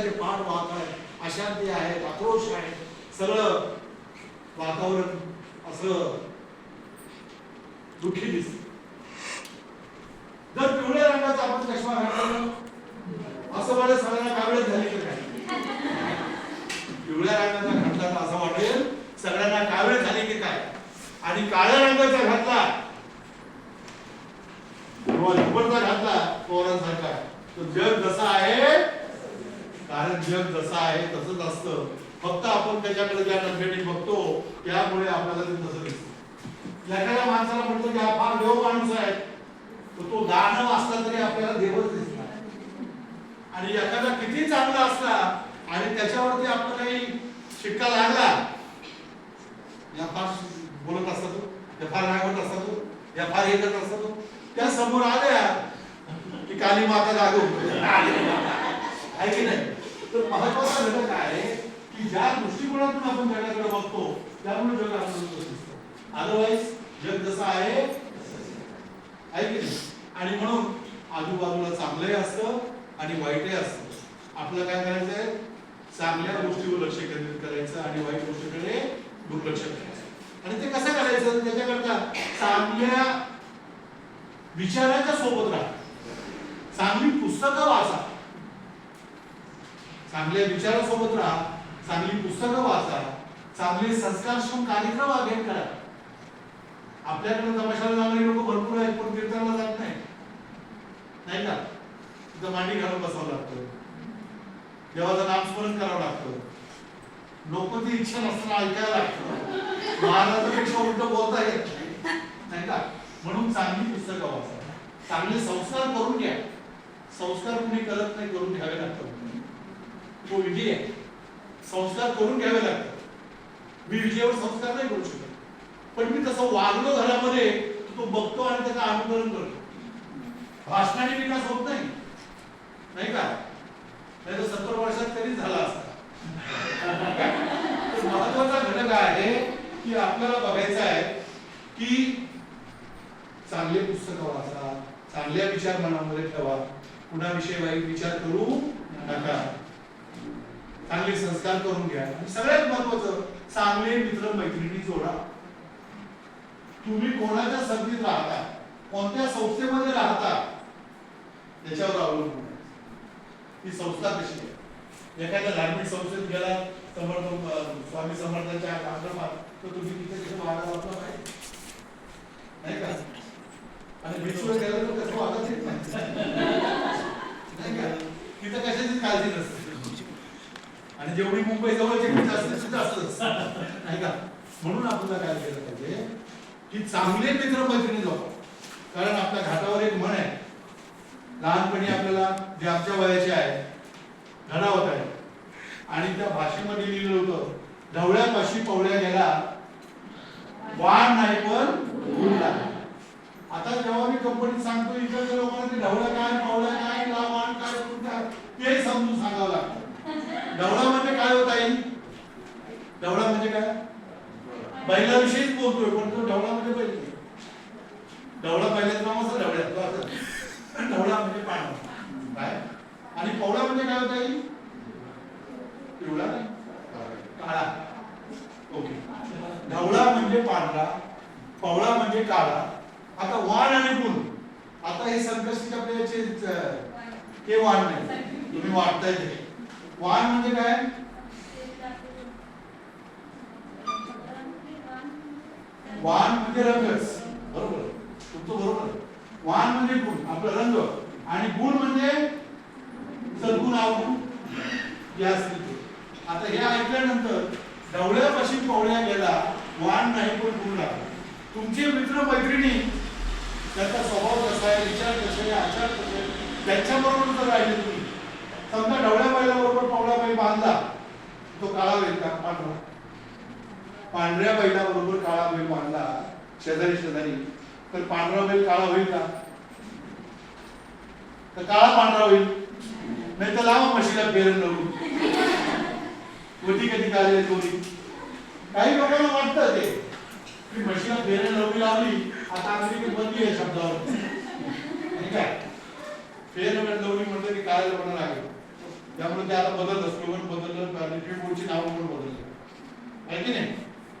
रक्ताचे पाठ वाहत आहेत अशांती आहेत आक्रोश आहे. सगळं वातावरण असं दुःखी दिसत. जर पिवळ्या रंगाचा आपण चष्मा घातला असं वाटेल सगळ्यांना कावळत झाली की काय पिवळ्या रंगाचा घातला तर असं वाटेल सगळ्यांना कावळे झाली की काय? आणि काळ्या रंगाचा घातला किंवा दुपटचा घातला पोरांसारखा. तो जग जसा आहे कारण जग जसं आहे तसंच असतं. फक्त आपण त्याच्याकडे ज्या नजरेने बघतो त्यामुळे आपल्याला ते तसं दिसतं. एखाद्या माणसाला म्हटलं की हा फार देव माणूस आहे. तर तो दानव असला तरी आपल्याला देवच दिसला आणि एखादा किती चांगला असला आणि त्याच्यावरती आपला काही शिक्का लागला या फार बोलत असतो या फार रागवत असता या फार हे करत असता त्या समोर आल्या की काली माता जागो आहे की नाही? तर महत्त्वाचा घटक काय आहे की ज्या दृष्टिकोनातून आपण जगाकडे बघतो त्यामुळे जग आपल्याला दिसतं. अदरवाईज जग जसं आहे की नाही? आणि म्हणून आजूबाजूला चांगलंही असतं आणि वाईटही असतं. आपलं काय करायचंय चांगल्या गोष्टीवर लक्ष केंद्रित करायचं आणि वाईट गोष्टीकडे दुर्लक्ष करायचं. आणि ते कसं करायचं? त्याच्याकरता चांगल्या विचाराच्या सोबत राहा. चांगली पुस्तकं वाचा. चांगल्या विचारासोबत राहा चांगली पुस्तकं वाचा चांगले संस्कारक्षम कार्यक्रम अटेंड करा. आपल्याकडे तमाशाला जाणारे लोक भरपूर आहेत पण कीर्तनाला जात नाही नाही का? तिथं मांडी घालून बसावं लागतं. देवाचं नामस्मरण करावं लागतं. लोक ती इच्छा नसताना ऐकायला लागतं. महाराजांपेक्षा उलट बोलता येत नाही. नाही का? म्हणून चांगली पुस्तकं वाचा. चांगले संस्कार करून घ्या. संस्कार कुणी करत नाही करून घ्यावे लागतात. हो, तो आहे. संस्कार करून घ्यावे लागतात. मी विजयावर संस्कार नाही करू शकत. पण मी तसं वागलो घरामध्ये तो बघतो आणि त्याचं अनुकरण करतो. भाषणाने विकास होत नाही. नाही का? नाही तर सत्तर वर्षात तरी झाला असता. महत्त्वाचा घटक आहे की आपल्याला बघायचं आहे की चांगले पुस्तकं वाचा चांगल्या विचार मनामध्ये ठेवा. कुणाविषयी वाईट विचार करू नका. चांगले संस्कार करून घ्या. आणि सगळ्यात महत्वाचं चांगले मित्र मैत्रिणी जोडा. तुम्ही कोणाच्या संगतीत राहता? कोणत्या संस्थेमध्ये राहता? त्याच्यावर अवलंबून ती संस्था कशी आहे? एखाद्या धार्मिक संस्थेत गेला समर्थ स्वामी समर्थांच्या आश्रमात तर तुम्ही तिथे तिथे वागा वाटलं पाहिजे नाही का? आणि भिक्षू गेला तर कसं वागत येत नाही? नाही का? तिथं कशाची काळजी नसते. आणि जेवढी मुंबई जवळची जास्त सुद्धा जास्तच नाही का म्हणून आपल्याला काय केलं पाहिजे की चांगले मित्र मैत्रिणी जाऊ कारण आपल्या घाटावर एक म्हण आहे लहानपणी आपल्याला जे आमच्या वयाचे आहे घडावत आहे आणि त्या भाषेमध्ये लिहिलं होतं ढवळ्यापाशी पवळ्या गेला वाण नाही पण लागला. आता जेव्हा मी कंपनीत सांगतो इकडच्या लोकांना ते ढवळ्या काय पवळ्या काय ला वाण काय गुण काय ते समजून सांगावं लागतं ढवळा म्हणजे काय होत आहे ढवळा म्हणजे काय बैलाविषयीच बोलतोय पण तो ढवळा म्हणजे बैल नाही. ढवळा पहिल्याच नाव असं ढवळ्यात असं. ढवळा म्हणजे पांढरा काय? आणि पवळा म्हणजे काय होता येईल पिवळा नाही. काळा. ओके. ढवळा म्हणजे पांढरा पवळा म्हणजे काळा. आता वाण आणि गुण. आता हे संकष्टी आपल्याचे ते वाण नाही. तुम्ही वाटताय ते. वाण म्हणजे काय? वाण म्हणजे रंगच. बरोबर? तुमचं बरोबर आहे. वाण म्हणजे गुण आपला रंग. आणि गुण म्हणजे सद्गुण अवगुण या स्थिती आता हे ऐकल्यानंतर ढवळ्यापाशी पवळ्या गेला वाण नाही पण गुण लागला. तुमचे मित्र मैत्रिणी त्याचा स्वभाव कसा आहे विचार कसे आहे आचार कसे आहे, त्यांच्याबरोबर जर राहिले तुम्ही समजा ढवळ्या बैला बरोबर पवळ्या बैल बांधला तो काळा बैल का? पांढरा. पांढऱ्या बैलाबरोबर शेजारी शेजारी. तर पांढरा बैल काळा होईल का? तर काळा पांढरा होईल. नाही तर लावा म्हशीला फेरण लावून. कधी कधी काढले दोन्ही? काही लोकांना वाटतं ते. की म्हशीला फेरण लावली लावली आता अमेरिकेत बंदी आहे शब्दावर. नाही काय? फेर लवली म्हटलं की काय लोकांना लागेल. त्यामुळे ते आता बदललं स्लोगन बदललं क्वालिटी बोर्डची नावं पण बदलली. आहे की नाही?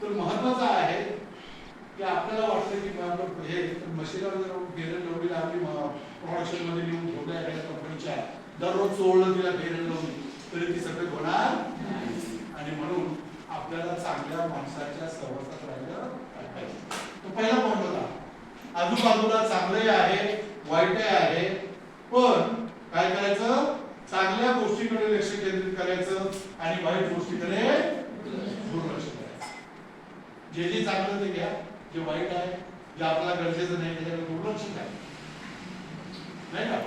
तर महत्वाचं आहे की आपल्याला वाटतं की आपलं हे मशीनवर जर फेरन लावली आम्ही प्रोडक्शनमध्ये नेऊन ठेवल्या एखाद्या कंपनीच्या दररोज चोळलं तिला बेरन लावली तरी ती सगळं होणार आणि म्हणून आपल्याला चांगल्या माणसाच्या सहवासात राहिलं पाहिजे. तो पहिला पॉईंट होता. आजूबाजूला चांगलंही आहे वाईटही आहे. पण काय करायचं? चांगल्या गोष्टीकडे लक्ष केंद्रित करायचं आणि वाईट गोष्टीकडे दुर्लक्ष करायचं. जे जे चांगलं ते घ्या. जे वाईट आहे जे आपल्याला गरजेचं नाही त्याच्याकडे दुर्लक्ष आहे. नाही का?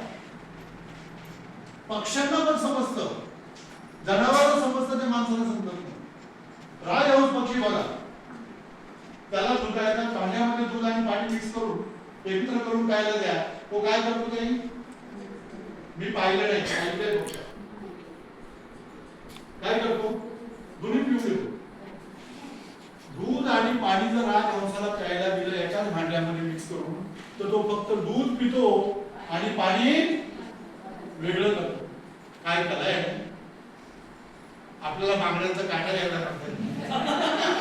पक्ष्यांना पण समजतं. जनावरांना समजतं ते माणसाला समजत नाही. राज हौस पक्षी बघा. त्याला दुधाच्या पाण्यामध्ये दूध आणि पाणी मिक्स करून एकत्र करून प्यायला द्या. तो काय करतो ते? मी पाहिलं नाही. ऐकलंय फक्त. काय करतो दोन्ही पिऊन देतो दूध आणि पाणी जर राजहंसाला प्यायला दिलं एकाच भांड्यामध्ये मिक्स करून तर तो फक्त दूध पितो आणि पाणी वेगळं करतो. काय कलाय? आपल्याला मागण्यांचा काटा घ्यायला लागतं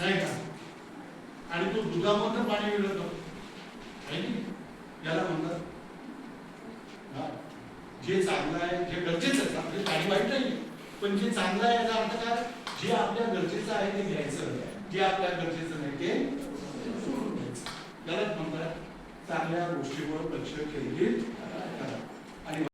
नाही का? आणि तो दुधामधलं पाणी वेगळं करतो. याला म्हणतात जे चांगलं आहे जे गरजेचं आहे आपले काही वाईट नाही. पण जे चांगलं आहे याचा अर्थ काय? जे आपल्या गरजेचं आहे ते घ्यायचं जे आपल्या गरजेचं नाही ते गरज म्हणतात चांगल्या गोष्टीवर लक्ष केंद्रित करा.